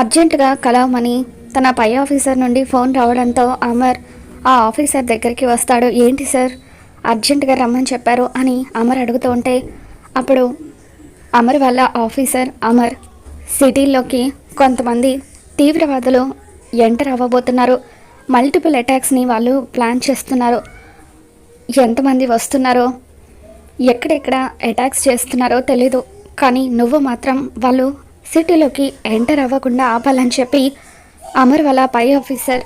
అర్జెంటుగా కలవమని తన పై ఆఫీసర్ నుండి ఫోన్ రావడంతో అమర్ ఆ ఆఫీసర్ దగ్గరికి వస్తాడు. ఏంటి సార్? అర్జెంటుగా రమ్మని చెప్పారు అని అమర్ అడుగుతూ ఉంటే అప్పుడు అమర్ వాళ్ళ ఆఫీసర్ అమర్ సిటీల్లోకి కొంతమంది తీవ్రవాదులు ఎంటర్ అవ్వబోతున్నారు. మల్టిపుల్ అటాక్స్ని వాళ్ళు ప్లాన్ చేస్తున్నారు. ఎంతమంది వస్తున్నారో ఎక్కడెక్కడ అటాక్స్ చేస్తున్నారో తెలీదు. కానీ నువ్వు మాత్రం వాళ్ళు సిటీలోకి ఎంటర్ అవ్వకుండా ఆపాలని చెప్పి అమర్ వాళ్ళ పై ఆఫీసర్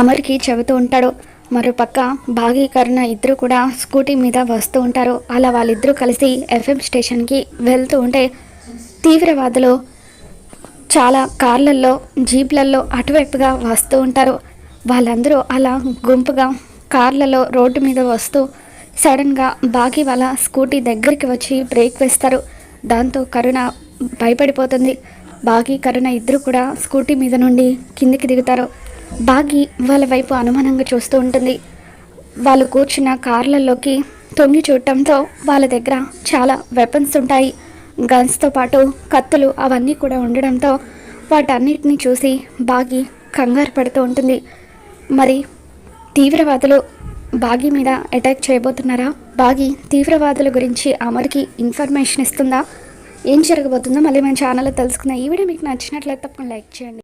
అమర్కి చెబుతూ ఉంటాడు. మరోపక్క భాగీకరణ ఇద్దరు కూడా స్కూటీ మీద వస్తూ ఉంటారు. అలా వాళ్ళిద్దరూ కలిసి ఎఫ్ఎం స్టేషన్కి వెళ్తూ ఉంటే తీవ్రవాదులు చాలా కార్లల్లో జీప్లల్లో అటువైపుగా వస్తూ ఉంటారు. వాళ్ళందరూ అలా గుంపుగా కార్లలో రోడ్డు మీద వస్తూ సడన్గా బాగి వాళ్ళ స్కూటీ దగ్గరికి వచ్చి బ్రేక్ వేస్తారు. దాంతో కరుణ భయపడిపోతుంది. బాగి కరుణ ఇద్దరు కూడా స్కూటీ మీద నుండి కిందికి దిగుతారు. బాగి వాళ్ళ వైపు అనుమానంగా చూస్తూ ఉంటుంది. వాళ్ళు కూర్చున్న కార్లలోకి తొంగి చూడటంతో వాళ్ళ దగ్గర చాలా వెపన్స్ ఉంటాయి. గన్స్తో పాటు కత్తులు అవన్నీ కూడా ఉండడంతో వాటన్నిటిని చూసి బాగి కంగారు పడుతూ ఉంటుంది. మరి తీవ్రవాదులు బాగి మీద అటాక్ చేయబోతున్నారా? బాగి తీవ్రవాదుల గురించి అమర్కి ఇన్ఫర్మేషన్ ఇస్తుందా? ఏం జరగబోతుందో మళ్ళీ మన ఛానల్లో తెలుసుకున్న ఈ వీడియో మీకు నచ్చినట్లయితే తప్పకుండా లైక్ చేయండి.